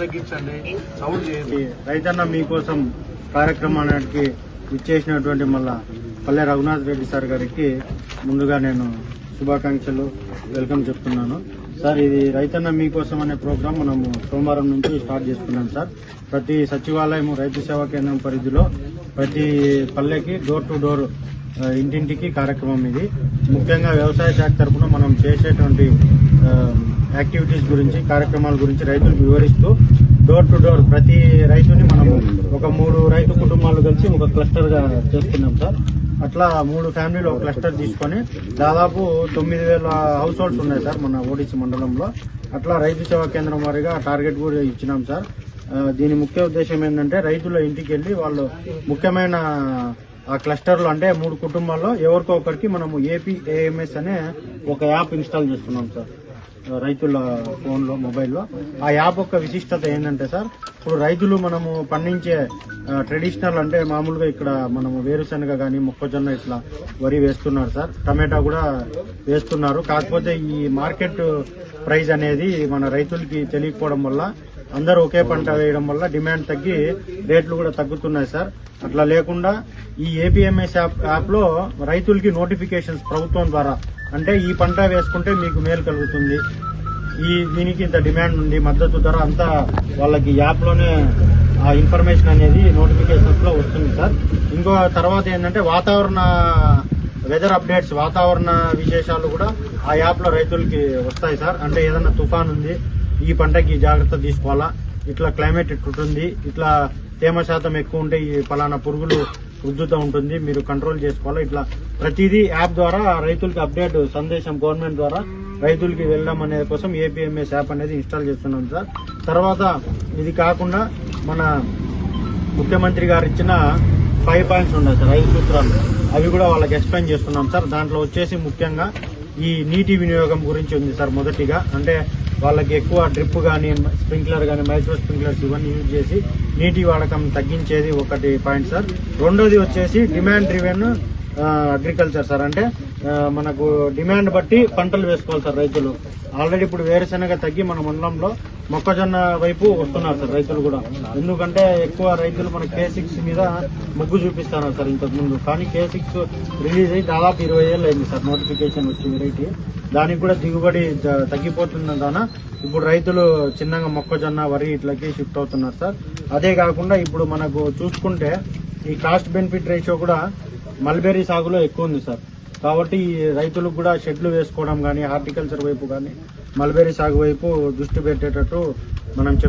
తగ్గించండి. సౌండ్ చేయండి. ఈ రైతన్న మీకోసం కార్యక్రమానికి ఇచ్చేసినటువంటి మళ్ళా పల్లె రఘునాథ్ రెడ్డి సార్ గారికి ముందుగా నేను శుభాకాంక్షలు వెల్కమ్ చెప్తున్నాను. సార్ ఇది రైతన్న మీకోసం అనే ప్రోగ్రాం మనము సోమవారం నుంచి స్టార్ట్ చేసుకున్నాం సార్. ప్రతి సచివాలయం రైతు సేవా కేంద్రం పరిధిలో ప్రతి పల్లెకి డోర్ టు డోర్ ఇంటింటికి కార్యక్రమం ఇది. ముఖ్యంగా వ్యవసాయ శాఖ తరఫున మనం చేసేటువంటి యాక్టివిటీస్ గురించి కార్యక్రమాల గురించి రైతులకు వివరిస్తూ డోర్ టు డోర్ ప్రతి రైతుని మనము ఒక మూడు రైతు కుటుంబాలు కలిసి ఒక క్లస్టర్గా చేస్తున్నాం సార్. అట్లా మూడు ఫ్యామిలీలు ఒక క్లస్టర్ తీసుకొని దాదాపు తొమ్మిది వేల హౌస్ హోల్డ్స్ ఉన్నాయి సార్ మన ఓడిసి మండలంలో. అట్లా రైతు సేవా కేంద్రం వారిగా టార్గెట్ కూడా ఇచ్చినాం సార్. దీని ముఖ్య ఉద్దేశం ఏంటంటే రైతుల ఇంటికి వెళ్ళి వాళ్ళు ముఖ్యమైన ఆ క్లస్టర్లు అంటే మూడు కుటుంబాల్లో ఎవరికో ఒకరికి మనము ఏపీ ఏఎంఎస్ అనే ఒక యాప్ ఇన్స్టాల్ చేస్తున్నాం సార్. రైతుల ఫోన్లో మొబైల్లో. ఆ యాప్ యొక్క విశిష్టత ఏంటంటే సార్ ఇప్పుడు రైతులు మనము పండించే ట్రెడిషనల్ అంటే మామూలుగా ఇక్కడ మనము వేరుశనగ కానీ మొక్కజొన్న ఇట్లా వరి వేస్తున్నారు సార్. టమాటా కూడా వేస్తున్నారు. కాకపోతే ఈ మార్కెట్ ప్రైస్ అనేది మన రైతులకి తెలియకపోవడం వల్ల అందరూ ఒకే పంట వేయడం వల్ల డిమాండ్ తగ్గి రేట్లు కూడా తగ్గుతున్నాయి సార్. అట్లా లేకుండా ఈ ఏపీఎంఎస్ యాప్ యాప్లో రైతులకి నోటిఫికేషన్స్ ప్రభుత్వం ద్వారా అంటే ఈ పంట వేసుకుంటే మీకు మేలు కలుగుతుంది. ఈ దీనికి ఇంత డిమాండ్ ఉంది మద్దతు ధర అంతా వాళ్ళకి యాప్లోనే ఆ ఇన్ఫర్మేషన్ అనేది నోటిఫికేషన్స్లో వస్తుంది సార్. ఇంకో తర్వాత ఏంటంటే వాతావరణ వెదర్ అప్డేట్స్ వాతావరణ విశేషాలు కూడా ఆ యాప్లో రైతులకి వస్తాయి సార్. అంటే ఏదైనా తుఫాన్ ఉంది ఈ పంటకి జాగ్రత్త తీసుకోవాలా? ఇట్లా క్లైమేట్ ఇట్లుంటుంది ఇట్లా తేమ శాతం ఎక్కువ ఉంటే ఈ ఫలానా పురుగులు ఉద్దుత ఉంటుంది మీరు కంట్రోల్ చేసుకోవాలా? ఇట్లా ప్రతిదీ యాప్ ద్వారా రైతులకి అప్డేట్ సందేశం గవర్నమెంట్ ద్వారా రైతులకి వెళ్ళడం అనే కోసం ఏపీఎంఎస్ యాప్ అనేది ఇన్స్టాల్ చేస్తున్నాం సార్. తర్వాత ఇది కాకుండా మన ముఖ్యమంత్రి గారు ఇచ్చిన ఫైవ్ పాయింట్స్ ఉన్నాయి సార్ ఐదు సూత్రాలు. అవి కూడా వాళ్ళకి ఎక్స్ప్లెయిన్ చేస్తున్నాం సార్. దాంట్లో వచ్చేసి ముఖ్యంగా ఈ నీటి వినియోగం గురించి ఉంది సార్ మొదటిగా. అంటే వాళ్ళకి ఎక్కువ డ్రిప్ కానీ స్ప్రింక్లర్ కానీ మైక్రో స్ప్రింక్లర్స్ ఇవన్నీ యూజ్ చేసి నీటి వాడకం తగ్గించేది ఒకటి పాయింట్ సార్ రెండోది వచ్చేసి డిమాండ్ డ్రివెన్ అగ్రికల్చర్ సార్ అంటే మనకు డిమాండ్ బట్టి పంటలు వేసుకోవాలి సార్ రైతులు. ఆల్రెడీ ఇప్పుడు వేరుశెనగ తగ్గి మన మండలంలో మొక్కజొన్న వైపు వస్తున్నారు సార్ రైతులు కూడా. ఎందుకంటే ఎక్కువ రైతులు మన కే సిక్స్ మీద మొగ్గు చూపిస్తున్నారు సార్ ఇంతకు ముందు. కానీ కే సిక్స్ రిలీజ్ అయ్యి దాదాపు ఇరవై ఏళ్ళు అయింది సార్ నోటిఫికేషన్ వచ్చి వెరైటీ దానికి కూడా దిగుబడి జ- తగ్గిపోతుందన ఇప్పుడు రైతులు చిన్నగా మొక్కజొన్న వరి ఇట్లకి షిఫ్ట్ అవుతున్నారు సార్. అదే కాకుండా ఇప్పుడు మనకు చూసుకుంటే ఈ కాస్ట్ బెనిఫిట్ రేషియో కూడా మల్బెరీ సాగులో ఎక్కువ ఉంది సార్. కాబట్టి రైతులకు కూడా షెడ్లు వేసుకోవడం కానీ హార్టికల్చర్ వైపు కానీ మల్బెరీ సాగు వైపు దృష్టి పెట్టేటట్టు మనం చెప్